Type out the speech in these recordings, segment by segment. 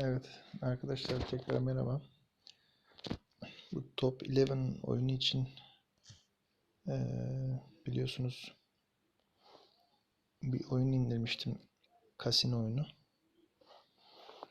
Evet arkadaşlar tekrar merhaba. Bu Top 11 oyunu için eee, biliyorsunuz bir oyun indirmiştim. Kasino oyunu.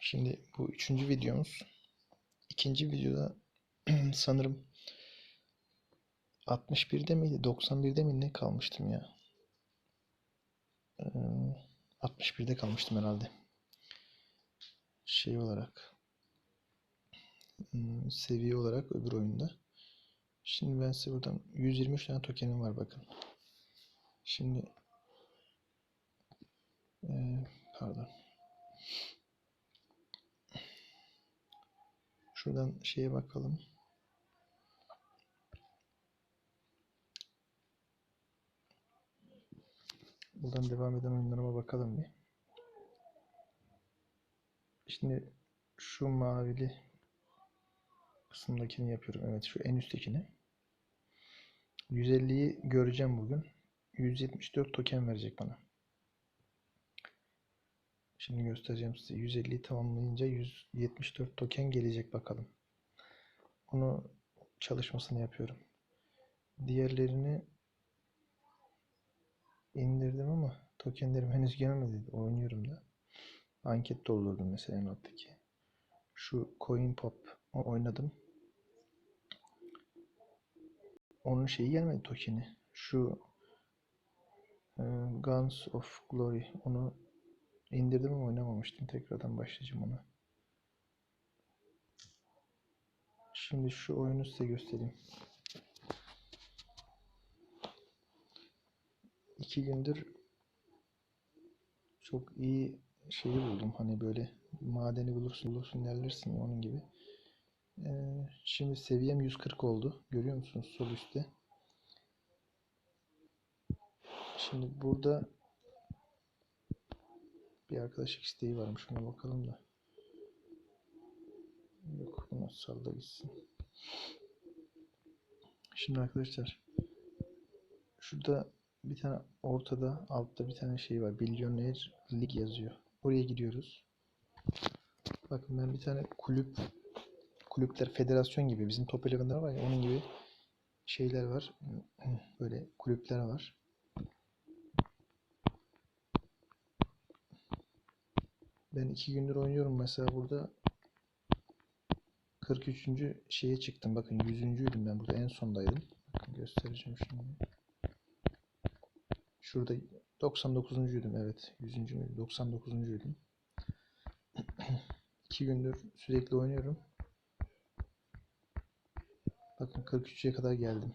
Şimdi bu üçüncü videomuz. İkinci videoda sanırım 61'de miydi 91'de mi ne kalmıştım ya. Eee, 61'de kalmıştım herhalde. Şey olarak hmm, seviye olarak öbür oyunda. Şimdi ben size buradan 123 tane tokenim var bakın. Şimdi eee, pardon. Şuradan şeye bakalım. Buradan devam eden oyunlarıma bakalım bir. Şimdi şu mavili kısımdakini yapıyorum. Evet şu en üsttekini. 150'yi göreceğim bugün. 174 token verecek bana. Şimdi göstereceğim size. 150'yi tamamlayınca 174 token gelecek bakalım. Onu çalışmasını yapıyorum. Diğerlerini indirdim ama tokenlerim henüz gelmedi. Oynuyorum da. Anket doldurdum mesela alttaki. Şu Coin Pop oynadım. Onun şeyi gelmedi tokeni. Şu e, Guns of Glory onu indirdim ama oynamamıştım. Tekrardan başlayacağım ona. Şimdi şu oyunu size göstereyim. İki gündür çok iyi şeyi buldum. Hani böyle madeni bulursun bulursun derlersin ya onun gibi. Ee, şimdi seviyem 140 oldu. Görüyor musunuz sol üstte? Şimdi burada bir arkadaşlık isteği varmış. Şuna bakalım da. Yok bunu sal da gitsin. Şimdi arkadaşlar şurada bir tane ortada altta bir tane şey var. Milyoner Lig yazıyor. Oraya gidiyoruz. Bakın ben bir tane kulüp kulüpler federasyon gibi bizim Top 11'ler var ya onun gibi şeyler var. Böyle kulüpler var. Ben iki gündür oynuyorum mesela burada 43. şeye çıktım. Bakın 100.'üydüm ben burada en sondaydım. Bakın göstereceğim şimdi. Şurada 99'uncuydum evet. 100. müydü? 99'uncuydum. 2 gündür sürekli oynuyorum. Bakın 43'e kadar geldim.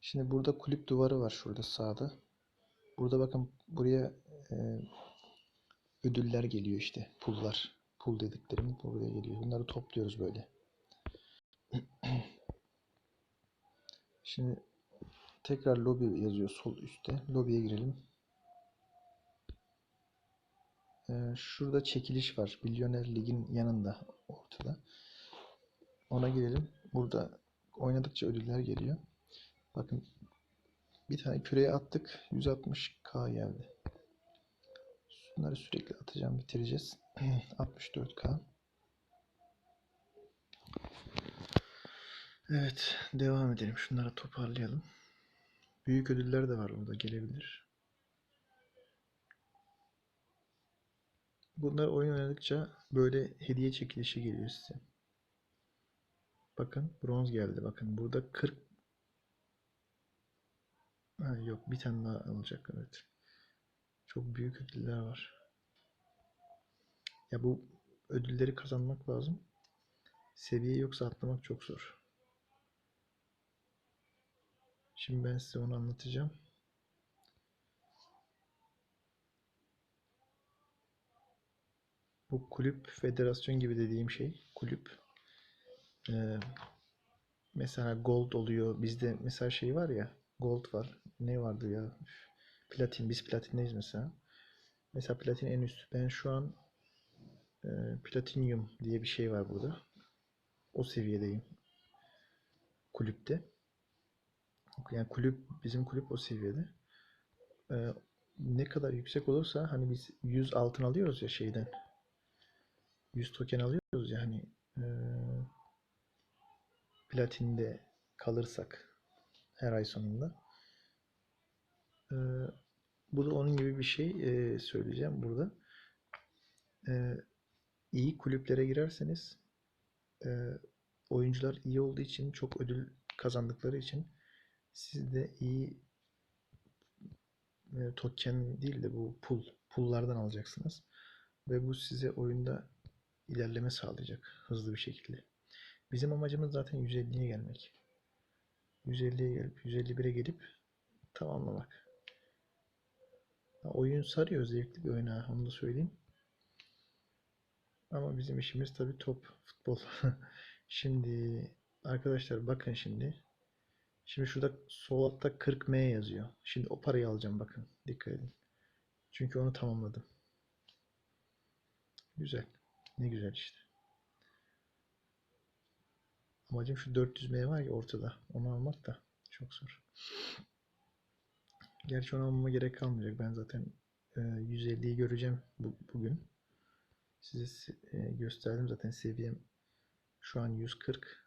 Şimdi burada kulüp duvarı var şurada sağda. Burada bakın buraya e, ödüller geliyor işte. Pullar. Pul dediklerim buraya geliyor. Bunları topluyoruz böyle. Şimdi tekrar lobi yazıyor sol üstte. Lobiye girelim. Ee, şurada çekiliş var. Milyoner Lig'in yanında ortada. Ona girelim. Burada oynadıkça ödüller geliyor. Bakın bir tane küreye attık. 160k geldi. Bunları sürekli atacağım. Bitireceğiz. 64k. Evet. Devam edelim. Şunları toparlayalım. Büyük ödüller de var burada. Gelebilir. Bunlar oyun oynadıkça böyle hediye çekilişi geliyor size. Bakın bronz geldi. Bakın burada 40 ha, yok bir tane daha alacak evet. Çok büyük ödüller var. Ya bu ödülleri kazanmak lazım. Seviye yoksa atlamak çok zor. Şimdi ben size onu anlatacağım. Bu kulüp federasyon gibi dediğim şey kulüp. Ee, mesela gold oluyor. Bizde mesela şey var ya gold var. Ne vardı ya? Platin. Biz platindeyiz mesela. Mesela platin en üst. Ben şu an e, platinyum diye bir şey var burada. O seviyedeyim. Kulüpte. Yani kulüp bizim kulüp o seviyede. Ee, ne kadar yüksek olursa hani biz 100 altın alıyoruz ya şeyden. 100 token alıyoruz ya hani eee, platinde kalırsak her ay sonunda. Eee, bu da onun gibi bir şey eee, söyleyeceğim burada. Eee, iyi kulüplere girerseniz eee, oyuncular iyi olduğu için çok ödül kazandıkları için siz de iyi e, token değil de bu pool pool'lardan alacaksınız ve bu size oyunda ilerleme sağlayacak hızlı bir şekilde. Bizim amacımız zaten 150'ye gelmek. 150'ye gelip 151'e gelip tamamlamak. Oyun sarıyor, zevkli bir oyun ha, onu da söyleyeyim. Ama bizim işimiz tabii top, futbol. Şimdi arkadaşlar bakın şimdi. Şimdi şurada sol altta 40M yazıyor. Şimdi o parayı alacağım bakın. Dikkat edin. Çünkü onu tamamladım. Güzel. Ne güzel işte. Amacım şu 400M var ya ortada. Onu almak da çok zor. Gerçi onu almama gerek kalmayacak. Ben zaten e, 150'yi göreceğim bu, bugün. Size e, gösterdim zaten seviyem şu an 140.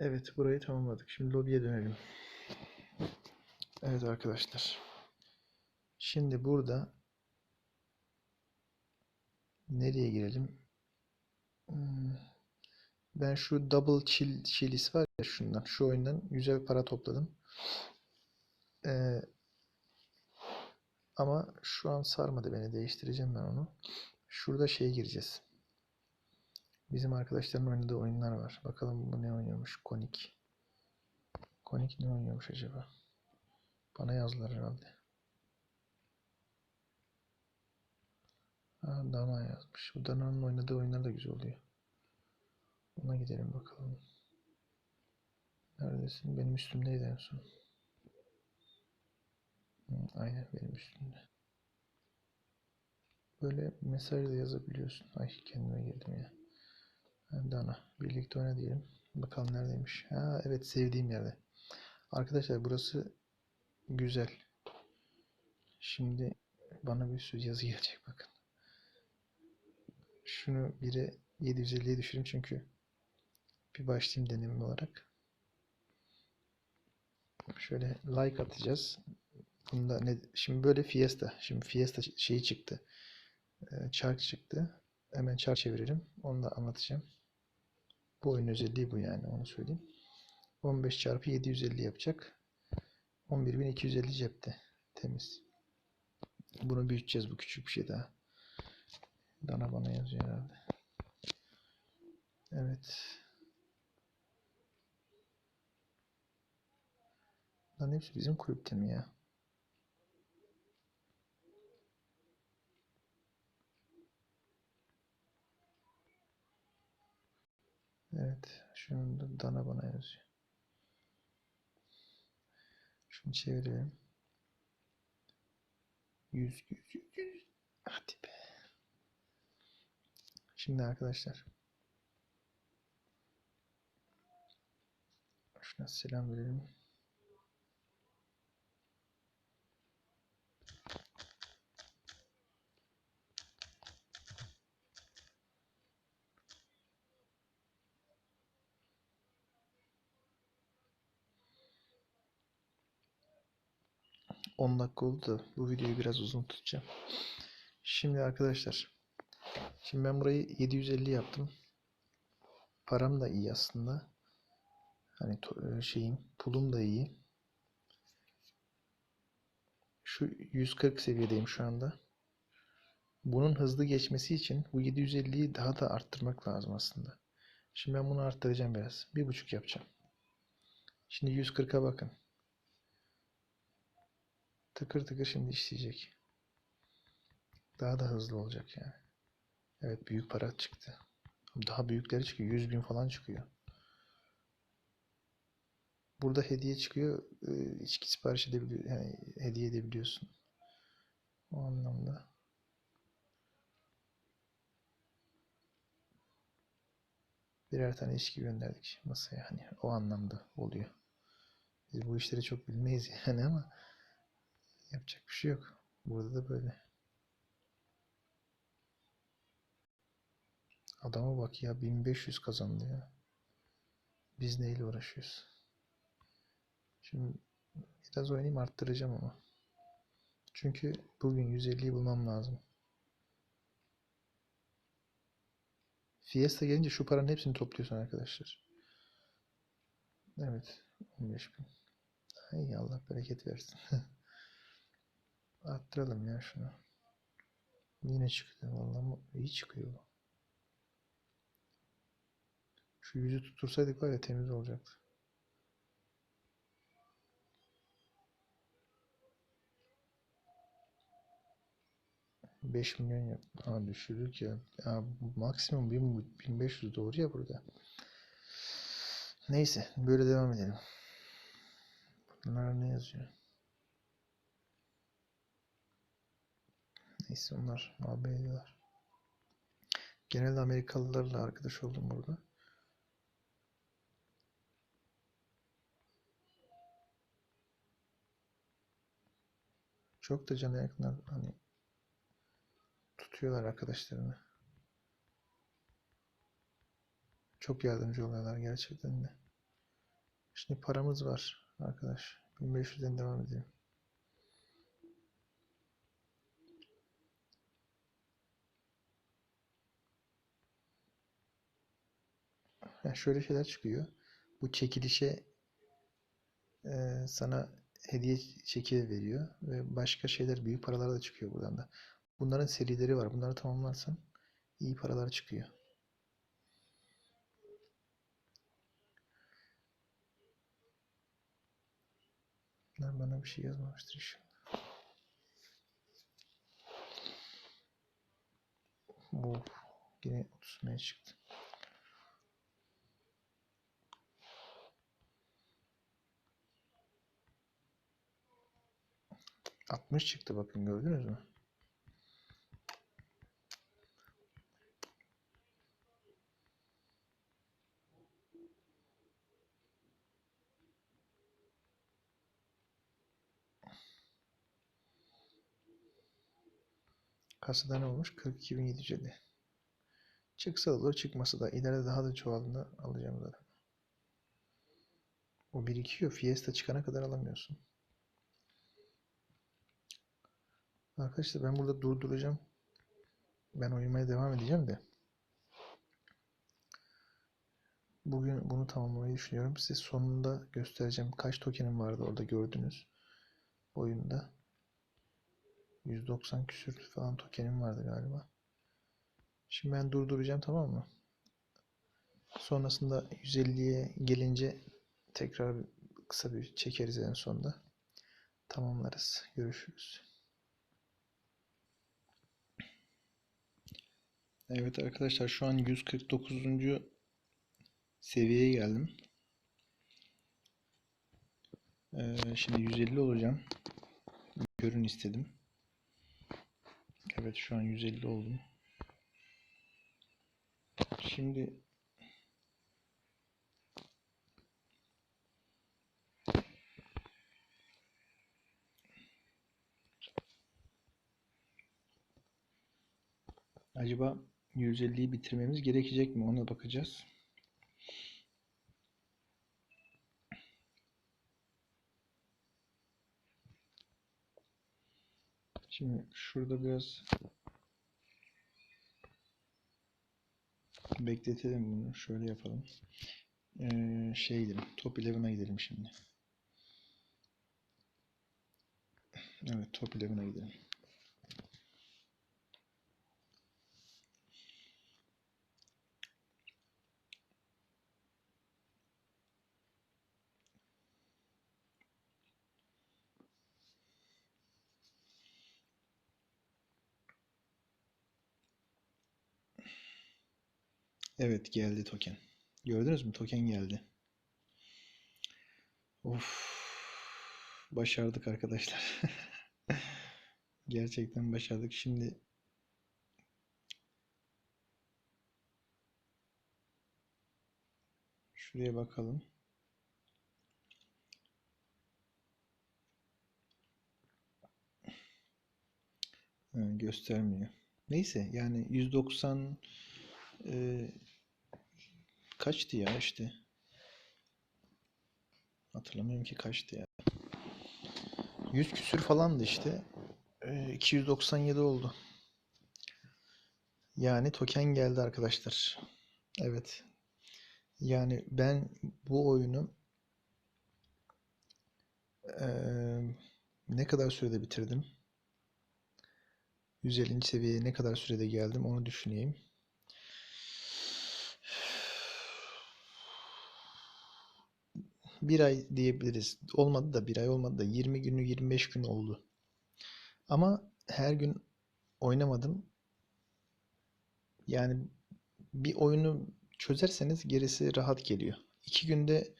Evet burayı tamamladık. Şimdi lobiye dönelim. Evet arkadaşlar. Şimdi burada nereye girelim? Hmm, Ben şu Double Chill Chili's var ya şundan. Şu oyundan güzel para topladım. Ee, ama şu an sarmadı beni. Değiştireceğim ben onu. Şurada şeye gireceğiz. Bizim arkadaşların oynadığı oyunlar var. Bakalım bu ne oynuyormuş? Konik. Konik ne oynuyormuş acaba? Bana yazdılar herhalde. Ha, Dana yazmış. Bu Dana'nın oynadığı oyunlar da güzel oluyor. Buna gidelim bakalım. Neredesin? Benim üstümdeydi en son. Hı, aynen benim üstümde. Böyle mesaj da yazabiliyorsun. Ay kendime girdim ya. Ha, Dana. Birlikte oyna diyelim. Bakalım neredeymiş. Ha evet sevdiğim yerde. Arkadaşlar burası güzel. Şimdi bana bir sürü yazı gelecek bakın. Şunu 1'e 750'ye düşüreyim çünkü bir başlayayım deneyim olarak. Şöyle like atacağız. Bunda ne şimdi böyle Fiesta. Şimdi Fiesta şeyi çıktı. Ee, çark çıktı. Hemen çark çevirelim. Onu da anlatacağım. Bu oyun özelliği bu yani onu söyleyeyim. 15 çarpı 750 yapacak. 11.250 cepte. Temiz. Bunu büyüteceğiz bu küçük bir şey daha. Dana bana yazıyor herhalde. Evet. Lan hepsi bizim kulüpte mi ya? Evet. Şunu da Dana bana yazıyor. Şunu çevirelim. 100 100 100 100. Hadi be. Şimdi arkadaşlar. Şuna selam verelim. On dakika oldu da bu videoyu biraz uzun tutacağım. Şimdi arkadaşlar. Şimdi ben burayı 750 yaptım. Param da iyi aslında. Hani e, şeyim, pulum da iyi. Şu 140 seviyedeyim şu anda. Bunun hızlı geçmesi için bu 750'yi daha da arttırmak lazım aslında. Şimdi ben bunu arttıracağım biraz. Bir buçuk yapacağım. Şimdi 140'a bakın. Tıkır tıkır şimdi işleyecek. Daha da hızlı olacak yani. Evet büyük para çıktı. Daha büyükleri çıkıyor. 100 bin falan çıkıyor. Burada hediye çıkıyor. e, içki sipariş edebiliyor. Yani hediye edebiliyorsun. O anlamda. Birer tane içki gönderdik masaya. Hani o anlamda oluyor. Biz bu işleri çok bilmeyiz yani ama yapacak bir şey yok. Burada da böyle. Adama bak ya 1500 kazandı ya. Biz neyle uğraşıyoruz? Şimdi biraz oynayayım arttıracağım ama. Çünkü bugün 150'yi bulmam lazım. Fiesta gelince şu paranın hepsini topluyorsun arkadaşlar. Evet. 15 bin. Ay Allah bereket versin. Arttıralım ya şunu. Yine çıktı. Vallahi iyi çıkıyor. Şu yüzü tuttursaydık var ya temiz olacaktı. Beş milyon yap. Aa düşürdük ya. ya maksimum 1000 1500 doğru ya burada. Neyse böyle devam edelim. Bunlar ne yazıyor? Neyse onlar muhabbet ediyorlar. Genelde Amerikalılarla arkadaş oldum burada. Çok da cana yakınlar hani tutuyorlar arkadaşlarını. Çok yardımcı oluyorlar gerçekten de. Şimdi paramız var arkadaş. 1500'den devam edelim. Ha, şöyle şeyler çıkıyor. Bu çekilişe e, sana hediye çeki veriyor ve başka şeyler büyük paralar da çıkıyor buradan da. Bunların serileri var. Bunları tamamlarsan iyi paralar çıkıyor. Bunlar bana bir şey yazmamıştır inşallah. Of, yine 30 ne çıktı. Altmış çıktı bakın gördünüz mü? Kasada ne olmuş? 42.750. Çıksa olur, çıkmasa da ileride daha da çoğaldığında alacağım zaten. O birikiyor. Fiesta çıkana kadar alamıyorsun. Arkadaşlar ben burada durduracağım. Ben uyumaya devam edeceğim de. Bugün bunu tamamlamayı düşünüyorum. Size sonunda göstereceğim. Kaç tokenim vardı orada gördünüz. Oyunda. 190 küsür falan tokenim vardı galiba. Şimdi ben durduracağım tamam mı? Sonrasında 150'ye gelince tekrar kısa bir çekeriz en sonunda. Tamamlarız. Görüşürüz. Evet arkadaşlar şu an 149. seviyeye geldim. Ee, şimdi 150 olacağım. Görün istedim. Evet şu an 150 oldum. Şimdi acaba 150'yi bitirmemiz gerekecek mi? Ona bakacağız. Şimdi şurada biraz bekletelim bunu. Şöyle yapalım. Ee, şey gidelim. Top 11'a gidelim şimdi. Evet, Top 11'a gidelim. Evet geldi token. Gördünüz mü? Token geldi. Of. Başardık arkadaşlar. Gerçekten başardık. Şimdi şuraya bakalım. Ee, göstermiyor. Neyse yani 190 e, kaçtı ya işte. Hatırlamıyorum ki kaçtı ya. 100 küsür falandı işte. E, 297 oldu. Yani token geldi arkadaşlar. Evet. Yani ben bu oyunu eee, ne kadar sürede bitirdim? 150. seviyeye ne kadar sürede geldim onu düşüneyim. Bir ay diyebiliriz. Olmadı da bir ay olmadı da 20 günü 25 gün oldu. Ama her gün oynamadım. Yani bir oyunu çözerseniz gerisi rahat geliyor. İki günde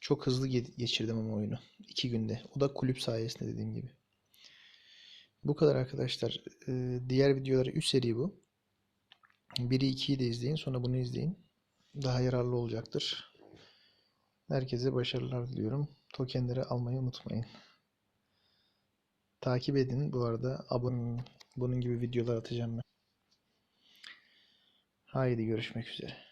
çok hızlı ge- geçirdim ama oyunu. İki günde. O da kulüp sayesinde dediğim gibi. Bu kadar arkadaşlar. Ee, diğer videoları 3 seri bu. 1'i 2'yi de izleyin. Sonra bunu izleyin. Daha yararlı olacaktır. Herkese başarılar diliyorum. Tokenleri almayı unutmayın. Takip edin. Bu arada abone bunun gibi videolar atacağım ben. Haydi görüşmek üzere.